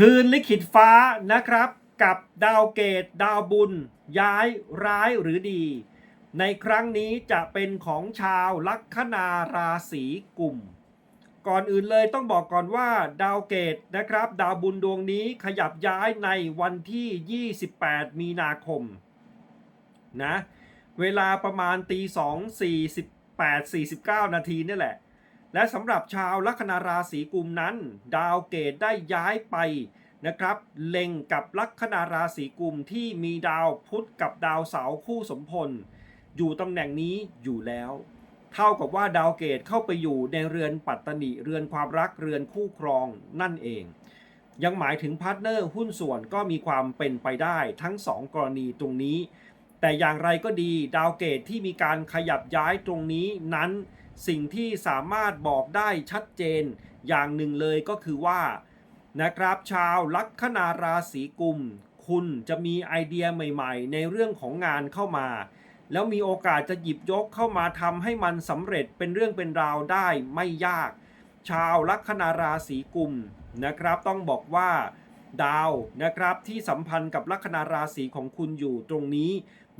คืนลิขิตฟ้านะครับ กับดาวเกต ดาวบุญ ย้ายร้ายหรือดี ในครั้งนี้จะเป็นของชาวลัคนาราศีกุมก่อนอื่นเลยต้องบอกก่อนว่าดาวเกตนะครับ ดาวบุญดวงนี้ขยับย้ายในวันที่ 28 มีนาคมนะเวลาประมาณตี2 48 49นาทีนี่แหละ และสำหรับชาวลัคนาราศีกุมนั้น ดาวเกตได้ย้ายไปนะครับเล็งกับลัคนาราศีกุมที่มีดาวพุธกับดาวเสาร์คู่สมพล อยู่ตำแหน่งนี้อยู่แล้ว เท่ากับว่าดาวเกตเข้าไปอยู่ในเรือนปัตตนิเรือนความรักเรือนคู่ครองนั่นเอง ยังหมายถึงพาร์ทเนอร์หุ้นส่วนก็มีความเป็นไปได้ทั้งสองกรณีตรงนี้ แต่อย่างไรก็ดีดาวเกตที่มีการขยับย้ายตรงนี้นั้น สิ่งที่สามารถบอกได้ชัดเจนอย่างหนึ่งเลยก็คือว่านะครับชาวลัคนาราศีกุม คุณจะมีไอเดียใหม่ๆ ในเรื่องของงานเข้ามา แล้วมีโอกาสจะหยิบยกเข้ามาทำให้มันสำเร็จเป็นเรื่องเป็นราวได้ไม่ยาก ชาวลัคนาราศีกุมนะครับต้องบอกว่า ดาวนะครับที่สัมพันธ์กับลัคนาราศีของคุณอยู่ตรงนี้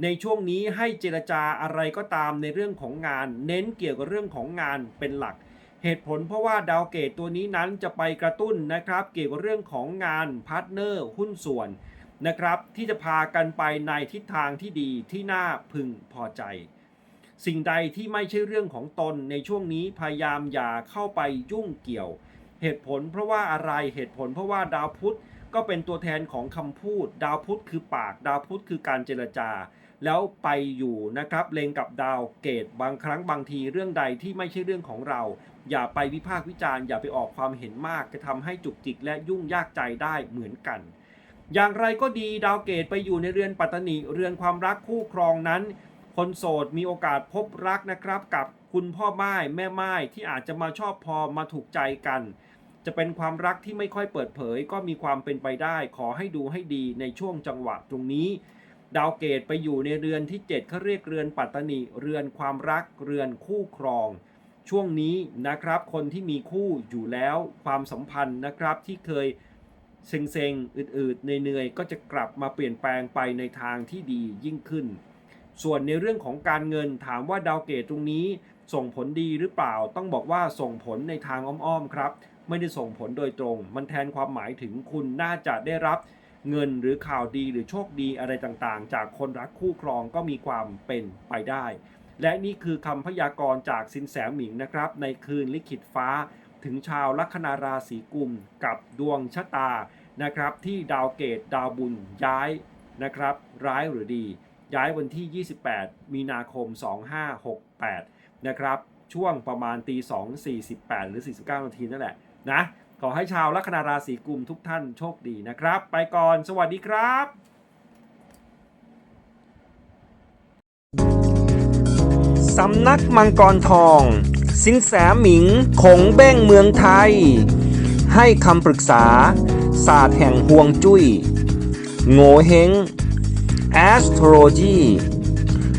ในช่วงนี้ให้เจรจาอะไรก็ตามในเรื่องของงาน เน้นเกี่ยวกับเรื่องของงานเป็นหลัก เหตุผลเพราะว่าดาวเกตตัวนี้นั้นจะไปกระตุ้นนะครับ เกี่ยวกับเรื่องของงานพาร์ทเนอร์หุ้นส่วนนะครับที่จะพากันไปในทิศทางที่ดีที่น่าพึงพอใจ สิ่งใดที่ไม่ใช่เรื่องของตนในช่วงนี้พยายามอย่าเข้าไปยุ่งเกี่ยว เหตุผลเพราะว่าอะไรเหตุผลเพราะว่าดาวพุธ ก็เป็นตัวแทนของคำพูด ดาวพุธคือปาก ดาวพุธคือการเจรจา แล้วไปอยู่นะครับเลงกับดาวเกตบางครั้งบางทีเรื่องใดที่ไม่ใช่เรื่องของเรา อย่าไปวิพากษ์วิจารณ์อย่าไปออกความเห็นมากจะทำให้จุกจิกและยุ่งยากใจได้เหมือนกัน อย่างไรก็ดีดาวเกตไปอยู่ในเรือนปัตตนิเรือนความรักคู่ครองนั้น คนโสดมีโอกาสพบรักนะครับ กับคุณพ่อไม้แม่ไม้ที่อาจจะมาชอบพอมาถูกใจกัน จะเป็นความรักที่ไม่ค่อยเปิดเผย ก็มีความเป็นไปได้ ขอให้ดูให้ดีในช่วงจังหวะตรงนี้ ดาวเกตไปอยู่ในเรือนที่7เขาเรียกเรือนปัตตนิเรือนความรัก เรือนคู่ครอง ช่วงนี้นะครับ คนที่มีคู่อยู่แล้วความสัมพันธ์นะครับที่เคยเซ็งๆอืดๆเหนื่อยๆก็จะกลับมาเปลี่ยนแปลงไปในทางที่ดียิ่งขึ้น ส่วนในเรื่องของการเงินถามว่าดาวเกตตรงนี้ ส่งผลดีหรือเปล่า ต้องบอกว่าส่งผลในทางอ้อมๆครับ ไม่ได้ส่งผลโดยตรง มันแทนความหมายถึงคุณน่าจะได้รับเงินหรือข่าวดีหรือโชคดีอะไรต่างๆ จากคนรักคู่ครองก็มีความเป็นไปได้ และนี่คือคำพยากรณ์จากสินแสหมิงนะครับ ในคืนลิขิตฟ้า ถึงชาวลัคนาราศีกุมกับดวงชะตานะครับ ที่ดาวเกตดาวบุญย้ายนะครับ ร้ายหรือดี ย้ายวันที่ 28 มีนาคม 2568 นะครับ ช่วงประมาณตี2 48หรือ49นาทีนั่นแหละนะขอให้ชาวลัคนาราศีกุมทุกท่านโชคดีนะครับ ไปก่อนสวัสดีครับสำนักมังกรทอง สินแสหมิงคงเบ้งเมืองไทย ให้คำปรึกษา ศาสตร์แห่งห่วงจุย้ย โงเฮง Astrology